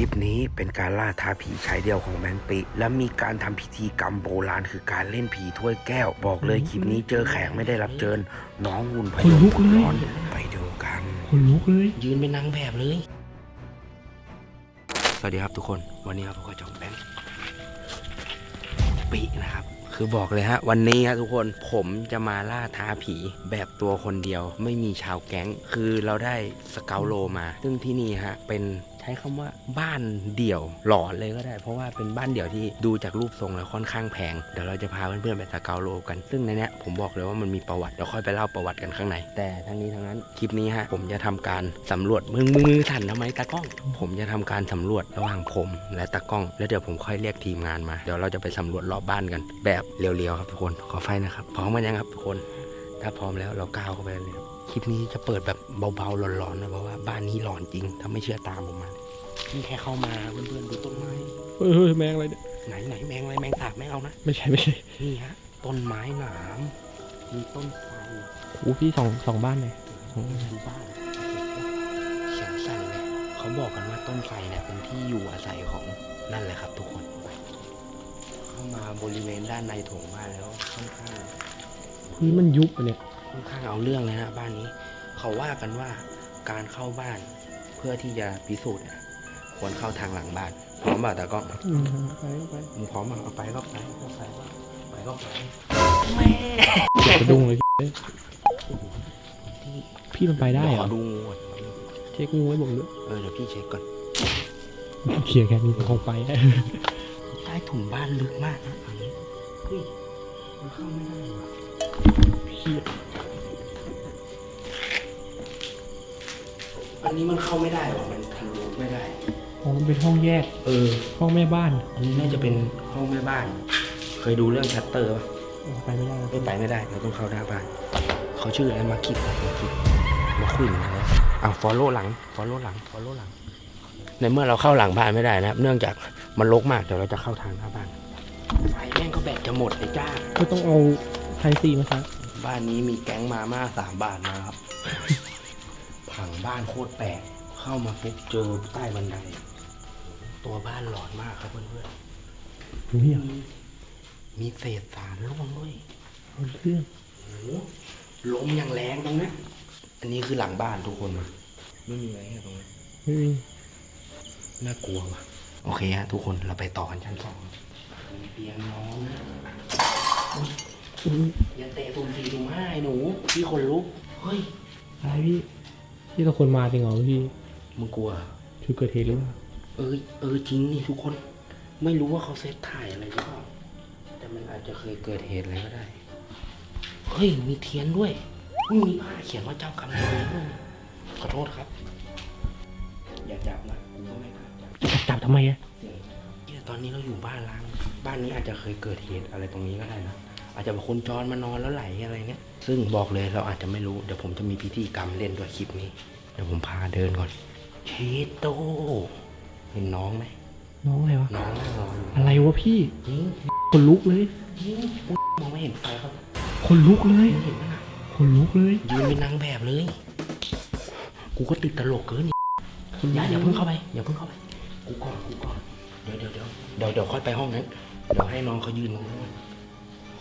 ลิปนี้เป็นการล่าท้าผีชายเดียวของแมงปิ และมีการทำพิธีกรรมโบราณคือการเล่นผีถ้วยแก้ว บอกเลยคลิปนี้เจอแขกไม่ได้รับเชิญน้องหุ่นพยขนลุนกต์เลยร้อนไปดูกันคนลุกเลย ยืนเป็นนางแบบเลย สวัสดีครับทุกคน วันนี้ครับพวกเราจองแบงค์ปีนะครับคือบอกเลยฮะวันนี้ฮะทุกคนผมจะมาล่าท้าผีแบบตัวคนเดียว ไม่มีชาวแก๊ง คือเราได้สเกลโลมา ซึ่งที่นี่ฮะเป็น ใช้คำว่าบ้านเดี่ยวหลอนเลยก็ได้ เพราะว่าเป็นบ้านเดี่ยวที่ดูจากรูปทรงแล้วค่อนข้างแพง เดี๋ยวเราจะพาเพื่อนๆไปสเกลโลกัน ซึ่งในนี้ผมบอกเลยว่ามันมีประวัติเดี๋ยวค่อยไปเล่าประวัติกันข้างใน แต่ทั้งนี้ทั้งนั้นคลิปนี้ฮะผมจะทำการสำรวจมือมือสั่นทำไมตากล้อง ผมจะทำการสำรวจระหว่างผมและตากล้อง แล้วเดี๋ยวผมค่อยเรียกทีมงานมา เดี๋ยวเราจะไปสำรวจรอบบ้านกัน แบบเรียวๆครับทุกคนขอไฟนะครับพร้อมกันยังครับทุกคน ถ้าพร้อมแล้วเราก้าวเข้าไปเลยครับ คลิปนี้จะเปิดแบบเบาๆหลอนๆนะเพราะว่าบ้านนี้หลอนจริง ถ้าไม่เชื่อตามผมมานี่แค่เข้ามาเพื่อนๆดูต้นไม้เฮ้ยเฮ้ยแมงอะไรเนี่ยไหนไหนแมงอะไรแมงสาบไม่เอานะไม่ใช่ไม่ใช่นี่ฮะต้นไม้หนามมีต้นไทรโอ้พี่สองสองบ้านเลยสองบ้านดูบ้านเขียวสั่นเลยเขาบอกกันว่าต้นไทรเนี่ยเป็นที่อยู่อาศัยของนั่นแหละครับ ทุกคน เข้ามาบริเวณด้านในโถงบ้านแล้วค่อนข้างพื้นมันยุบอะเนี่ย ค่อนข้างเอาเรื่องเลยนะบ้านนี้ เขาว่ากันว่าการเข้าบ้านเพื่อที่จะพิสูจน์เนี่ยควรเข้าทางหลังบ้านพร้อมเปล่าตากล้องอืมไปไปมึงพร้อมเปล่าเอาไปก็ไปก็ไปไปก็ไปเจ็บกระดุงเลยที่พี่มันไปได้เหรขอดูงูเช็คงูไว้บอกด้วยเออเดี๋ยวพี่เช็คก่อนเขียแค่นี้คงไปใต้ถุนบ้านลึกมากนะอันนี้เฮ้ยมันเข้าไม่ได้ว่ะพี่ อันนี้มันเข้าไม่ได้ว่ะมันทะลุไม่ได้ อ๋อมันเป็นห้องแยก เออ ห้องแม่บ้านอันนี้น่าจะเป็นห้องแม่บ้าน เคยดูเรื่องชัตเตอร์ป่ะไปไม่ได้ไม่ไปไม่ได้เราต้องเข้าหน้าบ้าน เขาชื่ออะไรมาคิดมาคิดมาคุยมาแล้วอ้าวฟอลโล่หลังฟอลโล่หลังฟอลโล่หลัง ในเมื่อเราเข้าหลังบ้านไม่ได้นะครับ เนื่องจากมันรกมากเดี๋ยวเราจะเข้าทางหน้าบ้าน ไฟแม่งก็แบตจะหมดไอ้จ้า ก็ต้องเอาไทยซีมาครับบ้านนี้มีแก๊งมาม่าสามบาทนะครับ ผังบ้านโคตรแปลกเข้ามาปุ๊บเจอใต้บันได ตัวบ้านหลอนมากครับเพื่อนเฮ้ยๆมีมีเศษสารร่วงด้วยเอาเรื่องโอ้โหลมอย่างแรงตรงนี้อันนี้คือหลังบ้านทุกคนไม่มีอะไรให้ตรงนี้เฮ้ยน่ากลัวว่ะโอเคฮะทุกคนเราไปต่อกันชั้นสองมีเตียงนอนนะอุ๊ยอุ๊ยอย่าเตะตุ่มสี่ตุ่มห้าไอ้หนูพี่คนลุกเฮ้ยอะไรพี่ พี่เราคนมาจริงเหรอพี่มึงกลัว ชุดเกิดเหตุหรือเปล่าเออเออจริงนี่ทุกคน ไม่รู้ว่าเขาเซตถ่ายอะไรหรือเปล่าแต่มันอาจจะเคยเกิดเหตุอะไรก็ได้ เฮ้ย มีเทียนด้วยอุ๊ยมีผ้าเขียนว่าเจ้ากรรมนายเวรด้วยขอโทษครับ อย่าจับนะกูก็ไม่กล้าจับจับทำไมอะเนี่ยตอนนี้เราอยู่บ้านล้าง บ้านนี้อาจจะเคยเกิดเหตุอะไรตรงนี้ก็ได้นะ อาจจะเป็นคนจรมานอนแล้วไหลอะไรเนี้ย ซึ่งบอกเลยเราอาจจะไม่รู้ เดี๋ยวผมจะมีพิธีกรรมเล่นด้วยคลิปนี้ เดี๋ยวผมพาเดินก่อนเชโตเห็นน้องไหมน้องอะไรวะ น้องนั่งรออยู่อะไรวะพี่จริงคนลุกเลยจริงอุ๊ยมองไม่เห็นไฟครับคนลุกเลยไม่เห็นไหมล่ะคนลุกเลยยืนเป็นนางแบบเลย กูก็ติดตลกเกินคนลุอย่ากอย่าเพิ่งเข้าไปอย่าเพิ่งเข้าไป กูก่อนกูก่อนเดี๋ยวเดี๋ยวเดี๋ยวเดี๋ยวเดี๋ยวค่อยไปห้องนั้นเดี๋ยวให้น้องเขายืนตรงนั้นก่อนข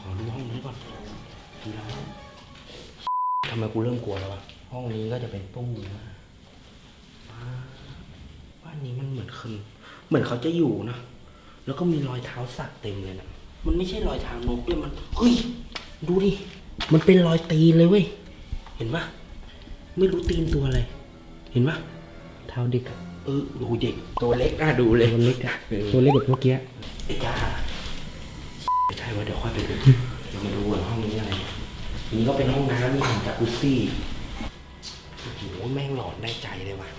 อดูห้องนี้ก่อนดูแล้วทำไมกูเริ่มกลัวแล้ววะห้องนี้ก็จะเป็นตู้นะว้าวบ้านนี้มันเหมือนคนเหมือนเขาจะอยู่นะแล้วก็มีรอยเท้าสักเต็มเลยนะมันไม่ใช่รอยเท้านกด้วยมันเฮ้ยดูดิมันเป็นรอยตีนเลยเว้ยเห็นปะไม่รู้ตีนตัวอะไรเห็นปะเท้าเด็กอะเออดูเด็กตัวเล็กน่าดูเลยตัวเล็กอะเออตัวเล็กแบบเมื่อกี้ไอ้จ้าไม่ ใช่ว่าเดี๋ยวค่อยไปดูเดี๋ยวมาดูว่าห้องนี้อะไรนี่ก็เป็นห้องน้ำมีถังจากุซซี่โอ้โหแม่งหลอนได้ใจเลยว่ะ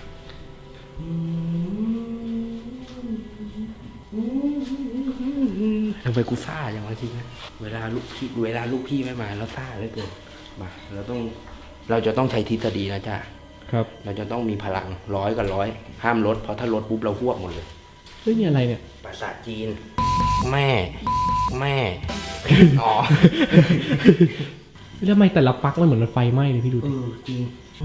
ทำไมกูซ่าอย่างวะจริงนะเวลาลูกพี่เวลาลูกพี่ไม่มาแล้วซ่าเหลือเกินมาเราต้องเราจะต้องใช้ทฤษฎีนะจ้าครับ เราจะต้องมีพลังร้อยกับร้อยห้ามลดเพราะถ้าลดปุ๊บเราหวบหมดเลย เฮ้ยนี่อะไรเนี่ยภาษาจีน แม่ แม่ อ๋อแล้วทำไมแต่ละปลั๊กมันเหมือนมันไฟไหม้เลยพี่ดูเอดิอจริง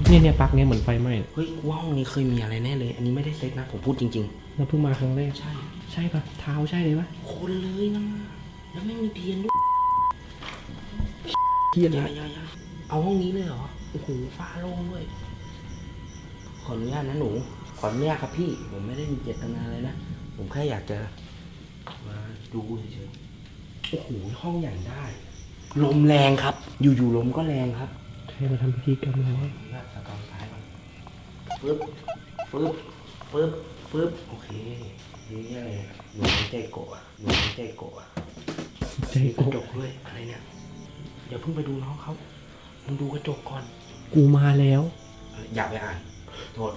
เนี่ยเนี่ยปลั๊กเนี่ยเหมือนไฟไหม้เฮ้ยกูว่าห้องนี้เคยมีอะไรแน่เลย อันนี้ไม่ได้เซ็ตนะ ผมพูดจริงเราเพิ่งมาครั้งแรกๆ ใช่ ใช่ปะเท้าใช่เลยปะคนเลยนะ แล้วไม่มีเทียนด้วยเทียนอย่าอะอย่าอย่าเอาห้องนี้เลยเหรอ โอ้โห ฟ้าโล่งด้วย ขออนุญาตนะหนู ขออนุญาตครับพี่ ผมไม่ได้มีเจตนาเลยนะ ผมแค่อยากจะ มาดูเฉยๆ โอ้โหห้องใหญ่ได้ ลมแรงครับ อยู่ๆลมก็แรงครับใครมาทำพิธีกรรมอะไรวะลาดสกองท้ายก่อนฟึบฟึบฟึบฟึบโอเคนี่อะไรเนี่ยหนูไม่ใจโกะอะหนูไม่ใจโกะอะใจมีกระโกจกด้วยอะไรเนี่ยเดี๋ยวเพิ่งไปดูน้องเขามึงดูกระจกก่อน กูมาแล้ว อย่าไปอ่านโทษ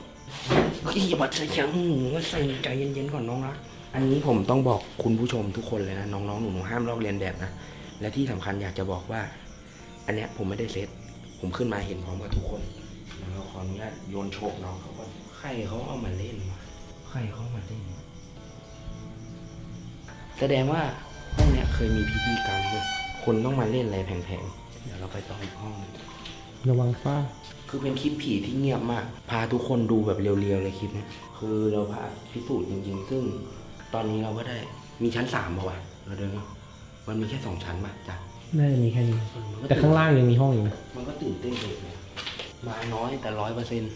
เฮ้ยอย่ามาใส่เสียงหนูใส่ใจเย็นๆก่อนน้องรัก อันนี้ผมต้องบอกคุณผู้ชมทุกคนเลยนะ น้องๆหนูๆห้ามลอกเลียนแบบนะ และที่สำคัญอยากจะบอกว่า อันเนี้ยผมไม่ได้เซตผมขึ้นมาเห็นพร้อมกับทุกคนแล้วก็ขออนุญาตโยนโชคน้องเขาก่อนใครเขาเอามาเล่นวะใครเขาเอามาเล่นวะแสดงว่าห้องเนี้ยเคยมีพิธีกรรมเลยคนต้องมาเล่นอะไรแพงๆเดี๋ยวเราไปต่ออีกห้องหนึ่งระวังฟ้า คือเป็นคลิปผีที่เงียบมาก พาทุกคนดูแบบเรียวๆเลยคลิปเนี้ยคือเราพาพิสูจน์จริงๆ ซึ่ง ตอนนี้เราก็ได้มีชั้นสามป่าวะเราเดินมามันมีแค่สองชั้นป่ะจ้ะน่าจะมีแค่นี้ มันก็แต่ข้างล่างยังมีห้องอยู่นะมันก็ตื่นเต้นเลยนะมาน้อยแต่ร้อยเปอร์เซ็นต์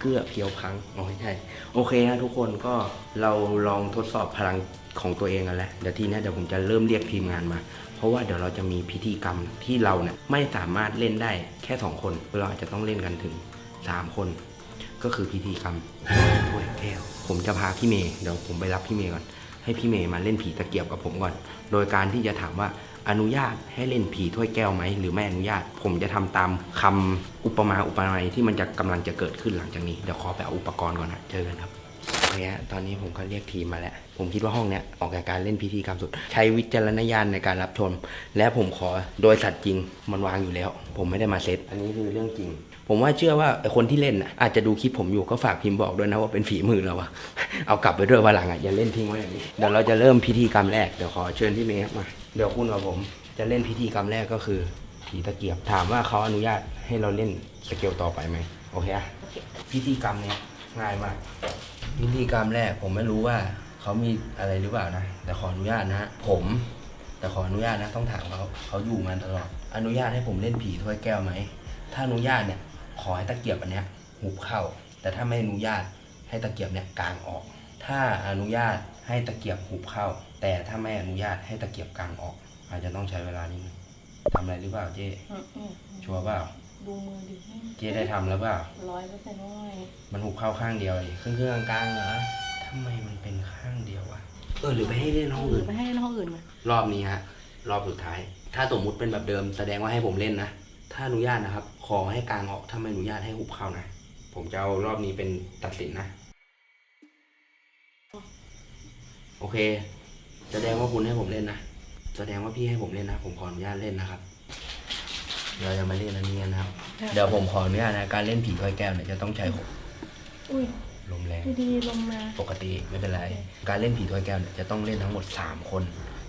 เกลือเพียวพังอ๋อไม่ใช่โอเคนะทุกคนก็เราลองทดสอบพลังของตัวเองกันแล้วเดี๋ยวทีเนี้ยเดี๋ยวผมจะเริ่มเรียกทีมงานมา เพราะว่าเดี๋ยวเราจะมีพิธีกรรมที่เราเนี่ยไม่สามารถเล่นได้แค่สองคนเราอาจจะต้องเล่นกันถึงสามคน ก็คือพิธีกรรมถ้วยแก้ว ผมจะพาพี่เมย์เดี๋ยวผมไปรับพี่เมย์ก่อน ให้พี่เมย์มาเล่นผีตะเกียบกับผมก่อน โดยการที่จะถามว่าอนุญาตให้เล่นผีถ้วยแก้วไหมหรือไม่อนุญาต ผมจะทำตามคำอุปมาอุปไมยที่มันจะกำลังจะเกิดขึ้นหลังจากนี้เดี๋ยวขอไปเอาอุปกรณ์ก่อนนะเจอกันครับโอเคฮะตอนนี้ผมก็เรียกทีมมาแล้ว ผมคิดว่าห้องเนี้ยออกจากการเล่นพิธีกรรมสุด ใช้วิจารณญาณในการรับชม และผมขอโดยสัตว์จริงมันวางอยู่แล้ว ผมไม่ได้มาเซตอันนี้คือเรื่องจริง ผมว่าเชื่อว่าคนที่เล่นนะอาจจะดูคลิปผมอยู่ก็ฝากพิมพ์บอกด้วยนะว่าเป็นฝีมือเราอะเอากลับไปด้วยวันหลังอะอย่าเล่นทิ้งไว้อย่างนี้เดี๋ยวเราจะเริ่มพิธีกรรมแรกเดี๋ยวขอเชิญพี่เมย์มาเดี๋ยวคุณกับผม จะเล่นพิธีกรรมแรกก็คือผีตะเกียบถามว่าเขาอนุญาตให้เราเล่นสเกลต่อไปไหมโอเคอะพิธีกรรมเนี้ยง่ายมาก พิธีกรรมแรกผมไม่รู้ว่าเขามีอะไรหรือเปล่านะแต่ขออนุญาตนะผมแต่ขออนุญาตนะต้องถามเขาเขาอยู่มาตลอด อนุญาตให้ผมเล่นผีถ้วยแก้วไหมถ้าอนุญาตเนี่ย ขอให้ตะเกียบอันเนี้ยหุบเข้า แต่ถ้าไม่อนุญาตให้ตะเกียบเนี่ยกางออก ถ้าอนุญาตให้ตะเกียบหุบเข้า แต่ถ้าไม่อนุญาตให้ตะเกียบกางออก อาจจะต้องใช้เวลานิดนึงทำอะไรหรือเปล่าเจ๊อืมอืมชัวร์เปล่าดูมือดิเจ๊ได้ทำแล้วเปล่าร้อยเปอร์เซ็นต์ว่าไงมันหุบเข้าข้างเดียวเลยครึ่งครึ่งๆกลางๆเหรอทำไมมันเป็นข้างเดียววะเออหรือไปให้เล่นห้องหรือื่อนไปให้ห้องอื่นไหมรอบนี้ฮะรอบสุดท้าย ถ้าสมมุติเป็นแบบเดิมแสดงว่าให้ผมเล่นนะ ถ้าอนุญาตนะครับ ขอให้กลางออกถ้าไม่อนุญาตให้หุบเข้านะ ผมจะเอารอบนี้เป็นตัดสินนะ โอเค แสดงว่าคุณให้ผมเล่นนะ แสดงว่าพี่ให้ผมเล่นนะ ผมขออนุญาตเล่นนะครับ เราจะมาเล่นอันนี้กันนะครับ เดี๋ยวผมขออนุญาตนะ การเล่นผีถ้วยแก้วเนี่ยจะต้องใช้อุ้ยลมแรงดีๆลงมาปกติไม่เป็นไร การเล่นผีถ้วยแก้วเนี่ยจะต้องเล่นทั้งหมด 3 คน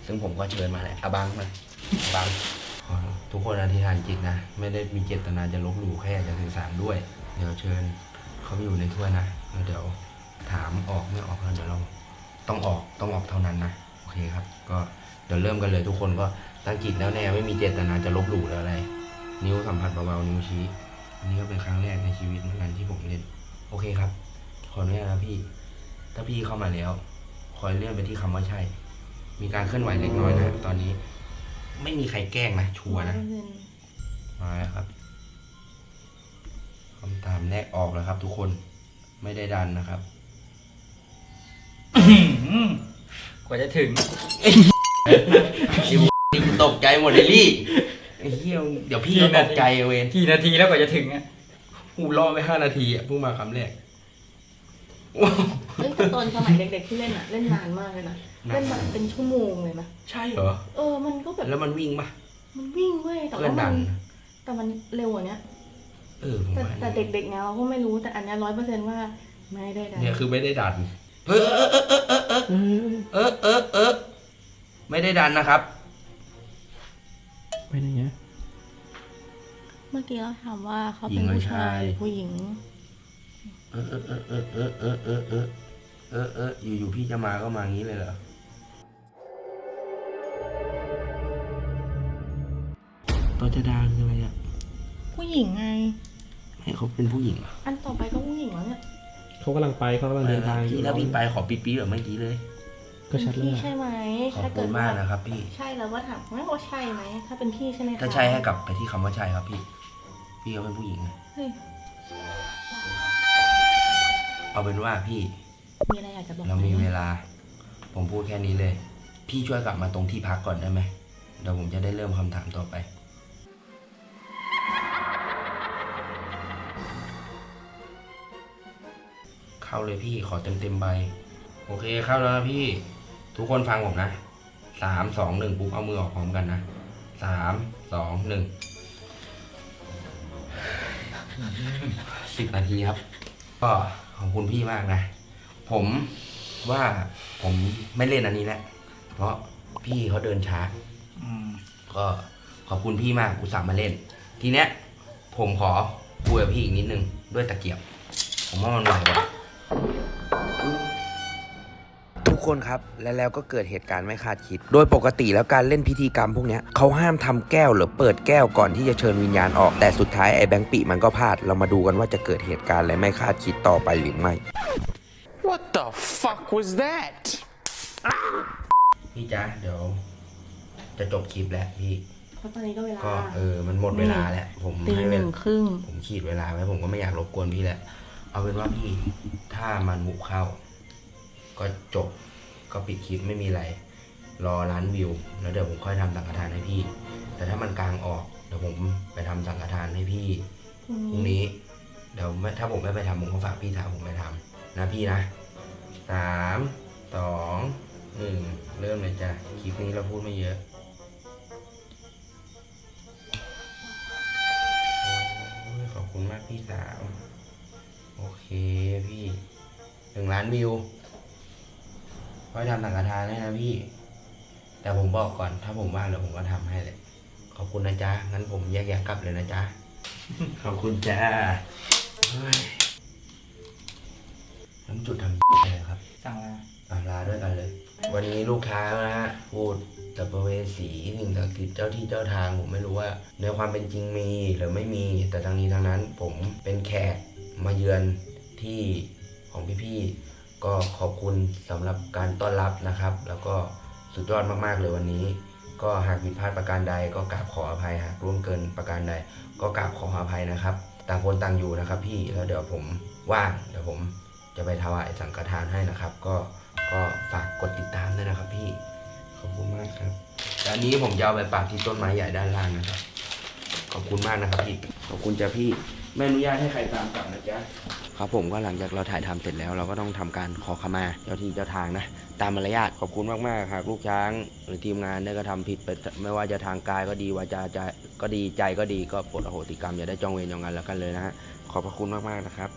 ซึ่งผมก็เชิญมาแหละอาบังมาอาบังขอ ทุกคนอธิษฐานจิตนะ ไม่ได้มีเจตนาจะลบหลู่แค่จะสื่อสารด้วย เดี๋ยวเชิญเขาไปอยู่ในถ้วยนะแล้วเดี๋ยวถามออกไม่ออกแล้วเดี๋ยวเราต้องออกต้องออกเท่านั้นนะโอเคครับ ก็เดี๋ยวเริ่มกันเลยทุกคนก็ตั้งจิตแล้วแน่ไม่มีเจตนาจะลบหลู่หรืออะไร นิ้วสัมผัสเบาๆนิ้วชี้อันนี้ก็เป็นครั้งแรกในชีวิตเหมือนกันที่ผมเล่นโอเคครับขออนุญาตนะพี่ ถ้าพี่เข้ามาแล้ว คอยเลื่อนไปที่คำว่าใช่ มีการเคลื่อนไหวเล็กน้อยนะตอนนี้ ไม่มีใครแกล้งนะชัวร์นะมาแล้วครับคำถามแรกออกแล้วครับ ทุกคนไม่ได้ดันนะครับกว่าจะถึงไอ้นี่กูตกใจหมดเลยลี่ไอ้เหี้ยเดี๋ยวพี่ก็ตกใจเวนกี่นาทีแล้วกว่าจะถึงอะกูรอไปห้านาทีอะเพิ่งมาคำแรก เล่นแต่ตอนสมัยเด็กๆที่เล่นอะเล่นนานมากเลยนะเล่นแบบเป็นชั่วโมงเลยนะใช่เหรอ เออมันก็แบบแล้วมันวิ่งปะมันวิ่งเว้ยแต่เพื่อนว่าดัมันนแต่มันเร็วกว่าเนี้ยเออผมแต่ว่าแต่เด็กๆเนี้ยเราก็ไม่รู้แต่อันเนี้ร้อยเปอร์เซ็นต์ว่าไม่ได้ดันเนี่ยคือไม่ได้ดัน เออเออเออเออเออเออเออไม่ได้ดันนะครับไปไหนเงี้ยเมื่อกี้เราถามว่าเขาหญิเป็นงหรือผู้ชายชาย หรือผู้หญิง เออเออเออเออเออเออเออเออเออเอออยู่อยู่พี่จะมาก็มางี้เลยเหรอตัวจะดาคืออะไรอะผู้หญิงไงให้เขาเป็นผู้หญิงเหรออันต่อไปก็ผู้หญิงแล้วเนี่ยเขากำลังไปเขากำลังเดินทางอยู่พี่ถ้าพี่ไปขอปี๊ปีแบบเมื่อกี้เลย ก็ชัดเลยพี่ใช่ไหมขอบถ้าคุเกิณดมากนะครับพี่ ใช่แล้วว่าถามไม่ว่าใช่ไหมถ้าเป็นพี่ใช่ไหมถ้าใช่ให้กลับไปที่คำว่าใช่ครับพี่ พี่ก็เป็นผู้หญิงไง เฮ้ยเอาเป็นว่าพี่ มีอะไรอยากจะบอกเรามีไหเวลา ผมพูดแค่นี้เลย พี่ช่วยกลับมาตรงที่พักก่อนได้ไหมเดี๋ยวผมจะได้เริ่มคำถามต่อไป เข้าเลยพี่ขอเต็มเต็มๆใบ โอเคเข้าแล้วนะพี่ ทุกคนฟังผมนะสามสองหนึ่งปุ๊บเอามือออกพร้อมกันนะสามสองหนึ่งสิบนาทีครับ ก็ ขอบคุณพี่มากนะ ผมว่าผมไม่เล่นอันนี้แหละ เพราะพี่เขาเดินช้า อืมก็ขอบคุณพี่มากอุตส่าห์มาเล่น ทีเนี้ยผมขอคุยกับพี่อีกนิดนึงด้วยตะเกียบ ผมว่ามันไหวกว่า ทุกคนครับและแล้วก็เกิดเหตุการณ์ไม่คาดคิด โดยปกติแล้วการเล่นพิธีกรรมพวกเนี้ยเขาห้ามทำแก้วหรือเปิดแก้วก่อนที่จะเชิญวิญญาณออกแต่สุดท้ายไอ้แบงค์ปีมันก็พลาดเรามาดูกันว่าจะเกิดเหตุการณ์อะไรไม่คาดคิดต่อไปหรือไม่ What the fuck was that? พี่จ๊ะเดี๋ยว จะจบคลิปแล้วพี่เพราะตอนนี้ก็เวลา ก็เออมันหมดเวลาแล้ว ผมตีให้หเวนึ่ลางครึ่ง ผมขีดเวลาไว้ผมก็ไม่อยากรบกวนพี่แหละ เอาเป็นว่าพี่ถ้ามันหุบเข้า ก็จบ ก็ปิดคลิปไม่มีอะไร รอล้านวิว แล้วเดี๋ยวผมค่อยทำสังฆทานให้พี่ แต่ถ้ามันกลางออกเดี๋ยวผมไปทำสังฆทานให้พี่พรุ่งนี้เดี๋ยวไม่ถ้าผมไม่ไปทำผมก็ฝากพี่ถามผมไปทำนะพี่นะสามสองหนึ่งเริ่มเลยจ้ะคลิปนี้เราพูดไม่เยอะโอ้ยขอบคุณมากพี่สาว โอเคพี่หนึ่งล้านวิว ค่อยทำสังฆทานให้นะพี่ แต่ผมบอกก่อน ถ้าผมว่างเดี๋ยวผมก็ทำให้เลย ขอบคุณนะจ๊ะ งั้นผมแยกย้ายกลับเลยนะจ๊ะ ขอบคุณจ้าเฮ้ยน้ำจุดทำ อะไรครับ สั่งอะไรอะลาด้วยกันเลย วันนี้ลูกค้านะฮะพูดสัพเพเวสีสิ่งศักดิ์สิทธิ์เจ้าที่เจ้าทาง ผมไม่รู้ว่าในความเป็นจริงมีหรือไม่มี แต่ทั้งนี้ทั้งนั้นผมเป็นแขกมาเยือนที่ของพี่ๆ ก็ขอบคุณสำหรับการต้อนรับนะครับ แล้วก็สุดยอดมากๆเลยวันนี้ ก็หากผิดพลาดประการใด ก็กราบขออภัยหากร่วงเกินประการใด ก็กราบขออภัยนะครับ ต่างคนต่างอยู่นะครับ พี่แล้วเดี๋ยวผมว่างเดี๋ยวผมจะไปถวายสังฆทานให้นะครับ ก็ก็ฝากกดติดตามด้วยนะครับ พี่ขอบคุณมากครับและอันนี้ผมจะเอาไปปักที่ต้นไม้ใหญ่ด้านล่างนะครับ ขอบคุณมากนะครับพี่ขอบคุณจ้ะพี่ไม่อนุญาตให้ใครตามกลับนะจ๊ะ ครับผมก็หลังจากเราถ่ายทำเสร็จแล้ว เราก็ต้องทำการขอขมาเจ้าที่เจ้าทางนะ ตามมารยาทขอบคุณมากๆหากลูกช้าง หรือทีมงานได้กระทำผิดไปไม่ว่าจะทางกายก็ดีวาจาจก็ดีใจก็ดีก็โปรดอโหติกรรมอย่าได้จองเวรจองงานแล้วกันเลยนะฮะขอบพระคุณมากๆนะครับ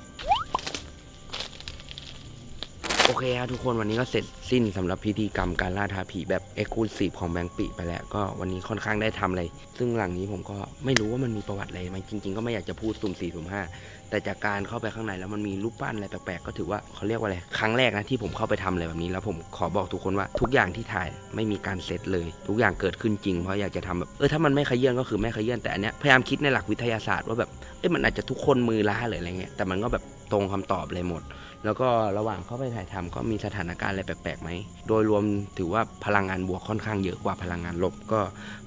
โอเคครับทุกคนวันนี้ก็เสร็จสิ้นสำหรับพิธีกรรมการล่าท้าผีแบบเอ็กซ์คลูซีฟของแบงค์ปีไปแล้ว ก็วันนี้ค่อนข้างได้ทำอะไรซึ่งหลังนี้ผมก็ไม่รู้ว่ามันมีประวัติอะไรไหมจริง ๆ ก็ไม่อยากจะพูดสุ่มสี่สุ่มห้าแต่จากการเข้าไปข้างในแล้วมันมีรูปปั้นอะไรแปลกๆก็ถือว่าเขาเรียกว่าอะไรครั้งแรกนะที่ผมเข้าไปทำอะไรแบบนี้ แล้วผมขอบอกทุกคนว่าทุกอย่างที่ถ่ายไม่มีการเซตเลย ทุกอย่างเกิดขึ้นจริงเพราะอยากจะทำแบบเออถ้ามันไม่ขยื่นก็คือไม่ขยื่นแต่อันเนี้ยพยายามคิดในหลักวิทยาศาสตร์ว่าแบบเอ้ยมันอาจจะทุกคนมือล้าหรืออะไรเงี้ยแต่มันก็แบบตรงคำตอบเลยหมด แล้วก็ระหว่างเข้าไปถ่ายทำก็มีสถานการณ์อะไรแปลกๆไหม โดยรวมถือว่าพลังงานบวกค่อนข้างเยอะกว่าพลังงานลบก็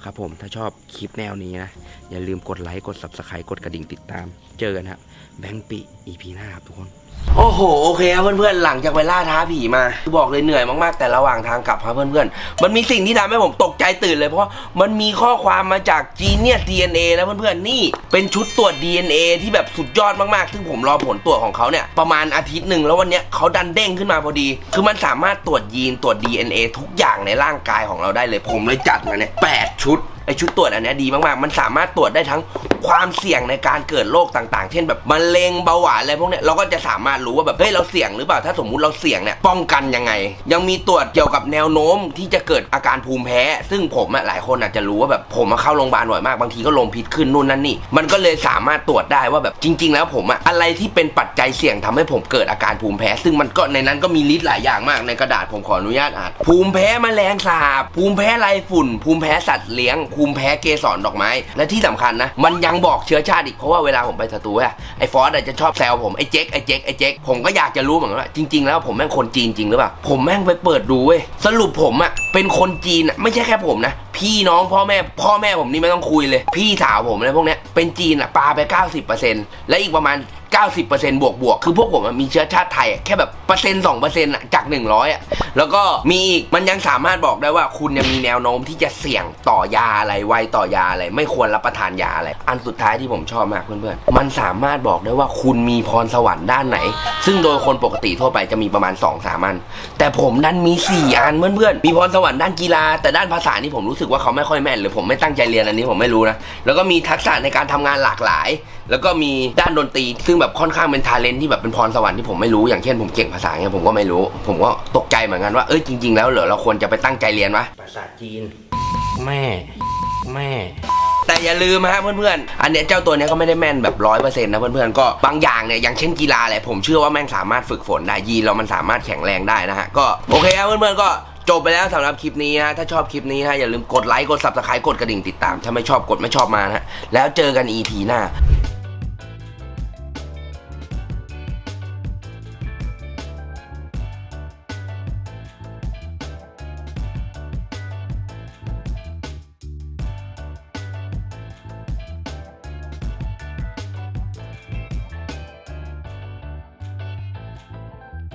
ครับผมถ้าชอบคลิปแนวนี้นะ อย่าลืมกดไลค์กด subscribe กดกระดิ่งติดตาม เจอกันครับแบงค์ปี EP หน้าครับทุกคน โอ้โห โอเคครับเพื่อนๆ หลังจากไปล่าท้าผีมาบอกเลยเหนื่อยมากๆ แต่ระหว่างทางกลับครับเพื่อนๆ มันมีสิ่งที่ทำให้ผมตกใจตื่นเลยเพราะมันมีข้อความมาจาก Genius DNA นะเพื่อนๆนี่ เป็นชุดตรวจ DNA ที่แบบสุดยอดมากๆ ซึ่งผมรอผลตรวจของเขาเนี่ยประมาณอาทิตย์หนึ่งแล้ววันเนี้ยเขาดันเด้งขึ้นมาพอดี คือมันสามารถตรวจยีนตรวจ DNA ทุกอย่างในร่างกายของเราได้เลย ผมเลยจัดมาเนี่ยแปดชุด ไอชุดตรวจอันนี้ดีมากๆ มันสามารถตรวจได้ทั้งความเสี่ยงในการเกิดโรคต่างๆ เช่นแบบมะเร็งเบาหวานอะไรพวกเนี้ยเราก็จะสามารถรู้ว่าแบบเฮ้ยเราเสี่ยงหรือเปล่าถ้าสมมุติเราเสี่ยงเนี่ยป้องกันยังไง ยังมีตรวจเกี่ยวกับแนวโน้มที่จะเกิดอาการภูมิแพ้ ซึ่งผมอะหลายคนอาจจะรู้ว่าแบบผมมาเข้าโรงพยาบาลบ่อยมากบางทีก็ลมพิษขึ้นนู่นนั่นนี่มันก็เลยสามารถตรวจได้ว่าแบบจริง ๆ แล้วผมอะอะไรที่เป็นปัจจัยเสี่ยงทำให้ผมเกิดอาการภูมิแพ้ ซึ่งมันก็ในนั้นก็มีลิสต์หลายอย่างมากในกระดาษผมขออนุญาตอ่านภูมิแพ้แมลงสาบภูมิแพ้ไรฝุ่น ภูมิแพ้สัตว์เลี้ยงภูมิแพ้เกสรดอกไม้ และที่สำคัญนะ มันยังบอกเชื้อชาติอีก เพราะว่าเวลาผมไปสตูอะไอ้ฟอสอาจจะชอบแซวผมไอ้เจ๊กไอ้เจ๊กไอ้เจ๊กผมก็อยากจะรู้เหมือนกันว่าจริง ๆ แล้วผมแม่งคนจีนจริงหรือเปล่าผมแม่งไปเปิดดูเว้ยสรุปผมอะเป็นคนจีนอะไม่ใช่แค่ผมนะพี่น้องพ่อแม่พ่อแม่ผมนี่ไม่ต้องคุยเลย พี่สาวผมอะไรพวกเนี้ยเป็นจีนอะปลาไป 90%และอีกประมาณ 90%บวกบวกคือพวกผมอะมีเชื้อชาติไทยอะแค่แบบเปอร์เซ็นต์สองเปอร์เซ็นต์จาก 100อะแล้วก็มีอีกมันยังสามารถบอกได้ว่าคุณยังมีแนวโน้มที่จะเสี่ยงต่อยาอะไรไวต่อยาอะไร ไม่ควรรับประทานยาอะไร อันสุดท้ายที่ผมชอบมากเพื่อนๆมันสามารถบอกได้ว่าคุณมีพรสวรรค์ด้านไหน ซึ่งโดยคนปกติทั่วไปจะมีประมาณ2อสามอันแต่ผมดันมี 4 อันเพื่อนๆมีพรสวรรค์ด้านกีฬา แต่ด้านภาษานี่ผมรู้สึกว่าเขาไม่ค่อยแม่นหรือผมไม่ตั้งใจเรียนอันนี้ผมไม่รู้นะแล้วก็มีทักษะในการทำงานหลากหลาย แล้วก็มีด้านดนตรีซึ่งแบบค่อนข้างเป็นทาเลนที่แบบเป็นพรสวรรค์ที่ผมไม่รู้อย่างเช่นผมเก่งภาษาเนี่ยผมก็ไม่รู้ ผมก็ตกใจเหมือนกันว่าเอ้ยจริง ๆ แล้วเหรอเราควรจะไปตั้งใจเรียนวะภาษาจีน แม่ แม่ แต่อย่าลืมฮะเพื่อนๆ อันเนี้ยเจ้าตัวเนี้ยก็ไม่ได้แม่นแบบร้อยเปอร์เซ็นต์นะเพื่อนๆ ก็บางอย่างเนี่ยอย่างเช่นกีฬาแหละผมเชื่อว่าแม่งสามารถฝึกฝนได้ยีนเรามันสามารถแข็งแรงได้นะฮะก็โอเคครับเพื่อนๆก็จบไปแล้วสำหรับคลิปนี้ฮะถ้าชอบคลิปนี้ฮะอย่าลืมกดไลค์กด subscribe กดกระดิ่งติดตาม ถ้าไม่ชอบกดไม่ชอบมานะฮะแล้วเจอกัน EP หน้า